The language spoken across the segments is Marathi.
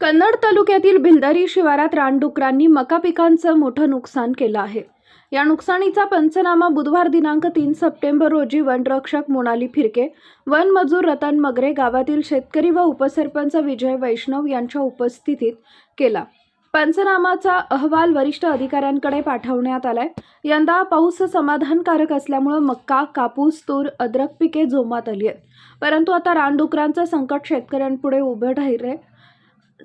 कन्नड तालुक्यातील भिलदारी शिवारात रानडुकरांनी मका पिकांचं मोठं नुकसान केलं आहे. या नुकसानीचा पंचनामा बुधवार दिनांक तीन सप्टेंबर रोजी वनरक्षक मोनाली फिरके वन मजूर रतन मगरे गावातील शेतकरी व उपसरपंच विजय वैष्णव यांच्या उपस्थितीत केला. पंचनामाचा अहवाल वरिष्ठ अधिकाऱ्यांकडे पाठवण्यात आलाय. यंदा पाऊस समाधानकारक असल्यामुळं मक्का कापूस तूर अद्रक पिके जोमात आली आहेत. परंतु आता रानडुकरांचं संकट शेतकऱ्यांपुढे उभं राहिले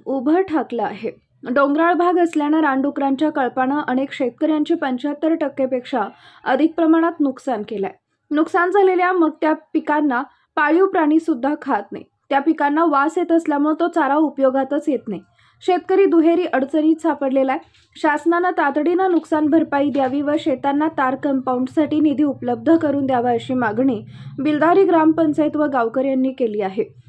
उभं ठाकलं आहे. डोंगराळ भाग असल्यानं रानडुकरांच्या कळपानं अनेक शेतकऱ्यांचे पंच्याहत्तर टक्केपेक्षा अधिक प्रमाणात नुकसान केलंय. नुकसान झालेल्या मग त्या पिकांना पाळीव प्राणीसुद्धा खात नाही. त्या पिकांना वास येत असल्यामुळे तो चारा उपयोगातच येत नाही. शेतकरी दुहेरी अडचणीत सापडलेला आहे शासनानं तातडीनं नुकसान भरपाई द्यावी व शेतांना तार कंपाऊंडसाठी निधी उपलब्ध करून द्यावा अशी मागणी बिलदारी ग्रामपंचायत व गावकऱ्यांनी केली आहे.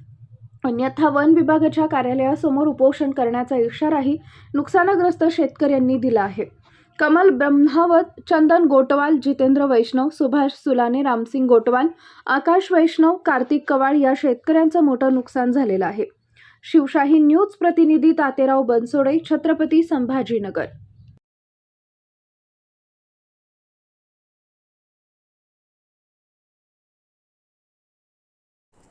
अन्यथा वन विभागाच्या कार्यालयासमोर उपोषण करण्याचा इशाराही नुकसानग्रस्त शेतकऱ्यांनी दिला आहे. कमल ब्रह्मावत चंदन गोटवाल जितेंद्र वैष्णव सुभाष सुलाने रामसिंग गोटवाल आकाश वैष्णव कार्तिक कवाळ या शेतकऱ्यांचं मोठं नुकसान झालेलं आहे. शिवशाही न्यूज प्रतिनिधी तातेराव बनसोडे छत्रपती संभाजीनगर.